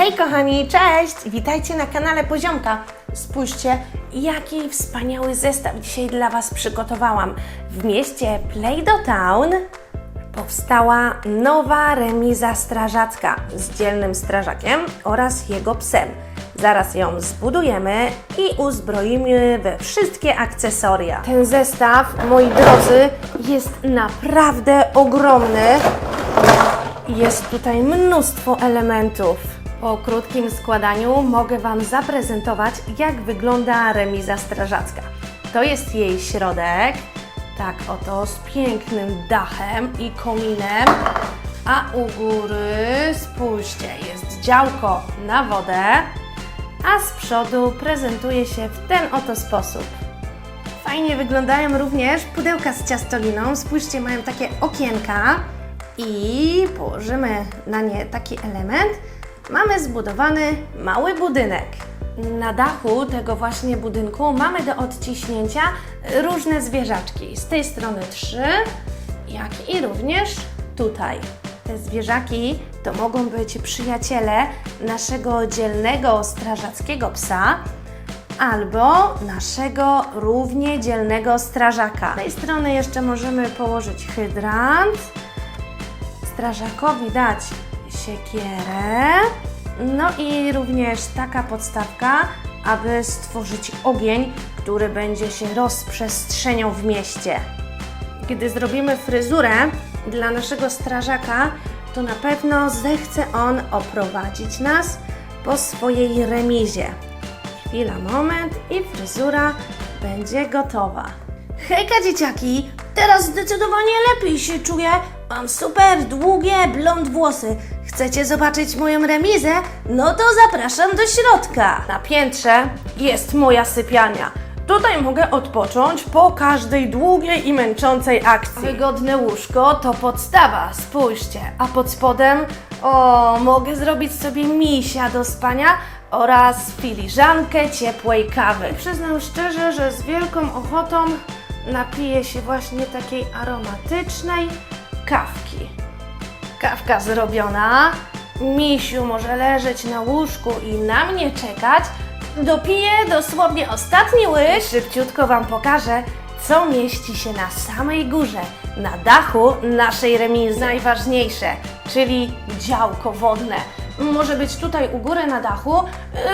Hej kochani, cześć! Witajcie na kanale Poziomka. Spójrzcie, jaki wspaniały zestaw dzisiaj dla Was przygotowałam. W mieście Play-Doh Town powstała nowa remiza strażacka z dzielnym strażakiem oraz jego psem. Zaraz ją zbudujemy i uzbroimy we wszystkie akcesoria. Ten zestaw, moi drodzy, jest naprawdę ogromny. Jest tutaj mnóstwo elementów. Po krótkim składaniu mogę Wam zaprezentować, jak wygląda remiza strażacka. To jest jej środek, tak oto z pięknym dachem i kominem, a u góry, spójrzcie, jest działko na wodę, a z przodu prezentuje się w ten oto sposób. Fajnie wyglądają również pudełka z ciastoliną. Spójrzcie, mają takie okienka i położymy na nie taki element. Mamy zbudowany mały budynek. Na dachu tego właśnie budynku mamy do odciśnięcia różne zwierzaczki. Z tej strony trzy, jak i również tutaj. Te zwierzaki to mogą być przyjaciele naszego dzielnego strażackiego psa, albo naszego równie dzielnego strażaka. Z tej strony jeszcze możemy położyć hydrant, strażakowi dać siekierę, no i również taka podstawka, aby stworzyć ogień, który będzie się rozprzestrzeniał w mieście. Kiedy zrobimy fryzurę dla naszego strażaka, to na pewno zechce on oprowadzić nas po swojej remizie. Chwila, moment i fryzura będzie gotowa. Hejka dzieciaki! Teraz zdecydowanie lepiej się czuję. Mam super długie blond włosy. Chcecie zobaczyć moją remizę? No to zapraszam do środka. Na piętrze jest moja sypialnia. Tutaj mogę odpocząć po każdej długiej i męczącej akcji. Wygodne łóżko to podstawa, spójrzcie. A pod spodem, o, mogę zrobić sobie misia do spania oraz filiżankę ciepłej kawy. Przyznam szczerze, że z wielką ochotą napiję się właśnie takiej aromatycznej kawki. Kawka zrobiona, misiu może leżeć na łóżku i na mnie czekać. Dopiję dosłownie ostatni łyż. Szybciutko Wam pokażę, co mieści się na samej górze, na dachu naszej remizy. Najważniejsze, czyli działko wodne. Może być tutaj u góry na dachu,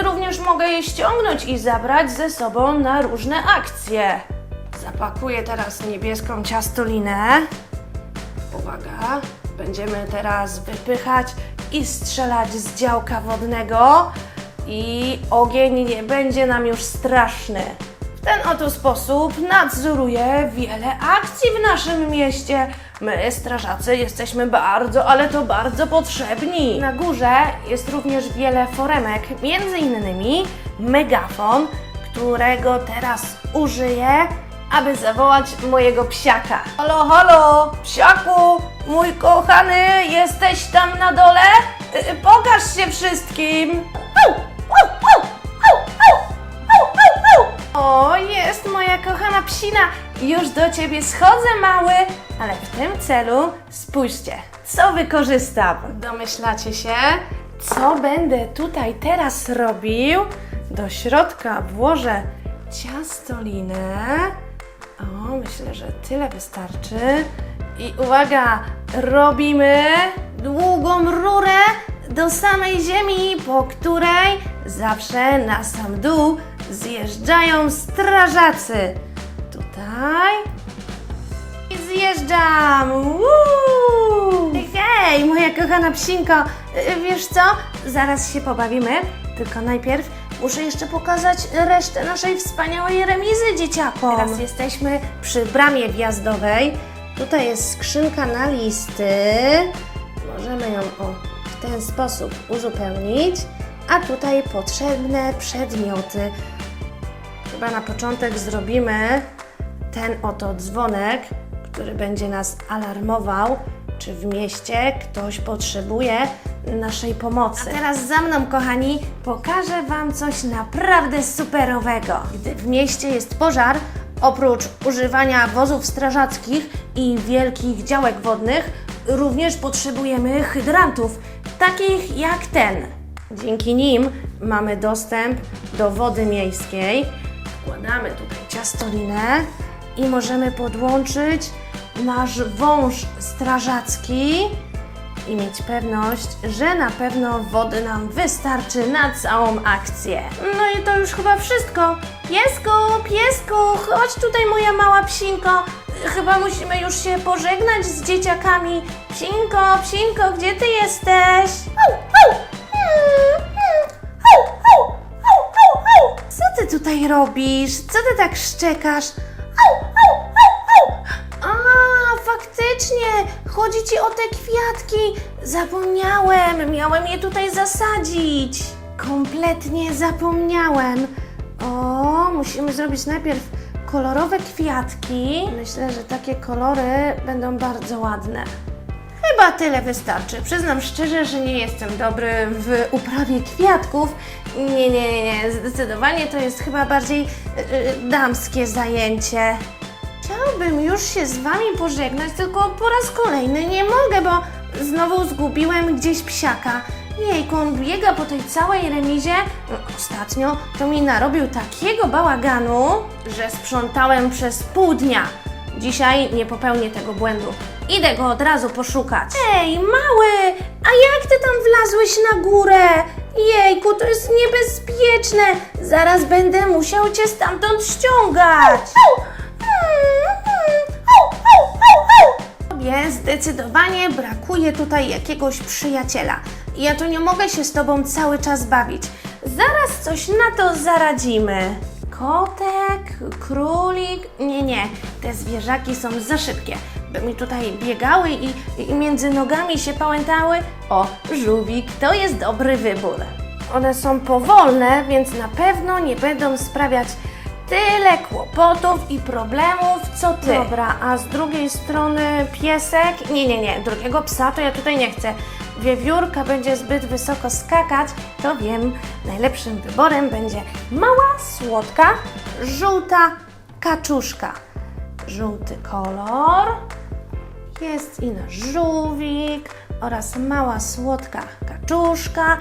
również mogę je ściągnąć i zabrać ze sobą na różne akcje. Zapakuję teraz niebieską ciastolinę. Uwaga, będziemy teraz wypychać i strzelać z działka wodnego i ogień nie będzie nam już straszny. W ten oto sposób nadzoruję wiele akcji w naszym mieście. My, strażacy, jesteśmy bardzo, ale to bardzo potrzebni. Na górze jest również wiele foremek, między innymi megafon, którego teraz użyję, aby zawołać mojego psiaka. Halo, halo, psiaku, mój kochany, jesteś tam na dole? Y, y, Pokaż się wszystkim. O, jest moja kochana psina. Już do ciebie schodzę, mały. Ale w tym celu spójrzcie, co wykorzystam. Domyślacie się, co będę tutaj teraz robił? Do środka włożę ciastolinę. O, myślę, że tyle wystarczy. I uwaga, robimy długą rurę do samej ziemi, po której zawsze na sam dół zjeżdżają strażacy. Tutaj i zjeżdżam. Woo! Hej, moja kochana psinko, wiesz co? Zaraz się pobawimy, tylko najpierw muszę jeszcze pokazać resztę naszej wspaniałej remizy dzieciakom. Teraz jesteśmy przy bramie wjazdowej. Tutaj jest skrzynka na listy. Możemy ją o, w ten sposób uzupełnić. A tutaj potrzebne przedmioty. Chyba na początek zrobimy ten oto dzwonek, który będzie nas alarmował, czy w mieście ktoś potrzebuje naszej pomocy. A teraz za mną, kochani, pokażę Wam coś naprawdę superowego. Gdy w mieście jest pożar, oprócz używania wozów strażackich i wielkich działek wodnych, również potrzebujemy hydrantów, takich jak ten. Dzięki nim mamy dostęp do wody miejskiej. Wkładamy tutaj ciastolinę i możemy podłączyć nasz wąż strażacki i mieć pewność, że na pewno wody nam wystarczy na całą akcję. No i to już chyba wszystko. Piesku, piesku, chodź tutaj moja mała psinko. Chyba musimy już się pożegnać z dzieciakami. Psinko, psinko, gdzie ty jesteś? Au, au. Mm, mm. Au, au, au, au, au. Co ty tutaj robisz? Co ty tak szczekasz? Au, faktycznie! Chodzi ci o te kwiatki. Zapomniałem, miałem je tutaj zasadzić. Kompletnie zapomniałem. O, musimy zrobić najpierw kolorowe kwiatki. Myślę, że takie kolory będą bardzo ładne. Chyba tyle wystarczy. Przyznam szczerze, że nie jestem dobry w uprawie kwiatków. Nie, nie, nie, nie. Zdecydowanie to jest chyba bardziej yy, damskie zajęcie. Chciałabym już się z Wami pożegnać, tylko po raz kolejny nie mogę, bo znowu zgubiłem gdzieś psiaka. Jejku, on biega po tej całej remizie. Ostatnio to mi narobił takiego bałaganu, że sprzątałem przez pół dnia. Dzisiaj nie popełnię tego błędu. Idę go od razu poszukać. Ej, mały! A jak ty tam wlazłeś na górę? Jejku, to jest niebezpieczne! Zaraz będę musiał cię stamtąd ściągać! Zdecydowanie brakuje tutaj jakiegoś przyjaciela. Ja tu nie mogę się z tobą cały czas bawić. Zaraz coś na to zaradzimy. Kotek, królik. Nie, nie, te zwierzaki są za szybkie, by mi tutaj biegały i, i między nogami się pałętały. O, żółwik, to jest dobry wybór. One są powolne, więc na pewno nie będą sprawiać tyle kłopotów i problemów, co ty. Dobra, a z drugiej strony piesek? Nie, nie, nie, drugiego psa to ja tutaj nie chcę. Wiewiórka będzie zbyt wysoko skakać, to wiem, najlepszym wyborem będzie mała, słodka, żółta kaczuszka. Żółty kolor. Jest i nasz żółwik oraz mała słodka kaczuszka.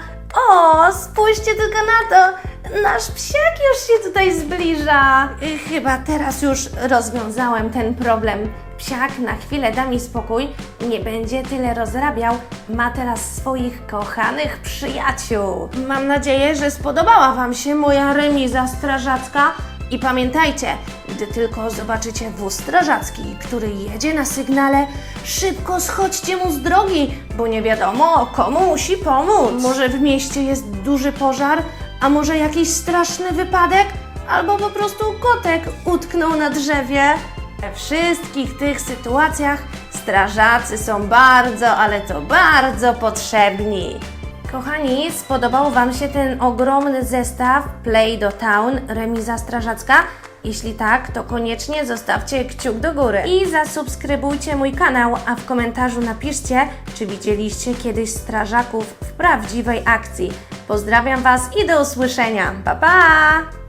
O, spójrzcie tylko na to! Nasz psiak już się tutaj zbliża. Y, Chyba teraz już rozwiązałem ten problem. Psiak na chwilę da mi spokój, nie będzie tyle rozrabiał, ma teraz swoich kochanych przyjaciół. Mam nadzieję, że spodobała Wam się moja remiza strażacka. I pamiętajcie, gdy tylko zobaczycie wóz strażacki, który jedzie na sygnale, szybko schodźcie mu z drogi, bo nie wiadomo, komu musi pomóc. Może w mieście jest duży pożar, a może jakiś straszny wypadek, albo po prostu kotek utknął na drzewie. We wszystkich tych sytuacjach strażacy są bardzo, ale to bardzo potrzebni. Kochani, spodobał Wam się ten ogromny zestaw Play do Town remiza strażacka? Jeśli tak, to koniecznie zostawcie kciuk do góry i zasubskrybujcie mój kanał, a w komentarzu napiszcie, czy widzieliście kiedyś strażaków w prawdziwej akcji. Pozdrawiam Was i do usłyszenia. Pa pa!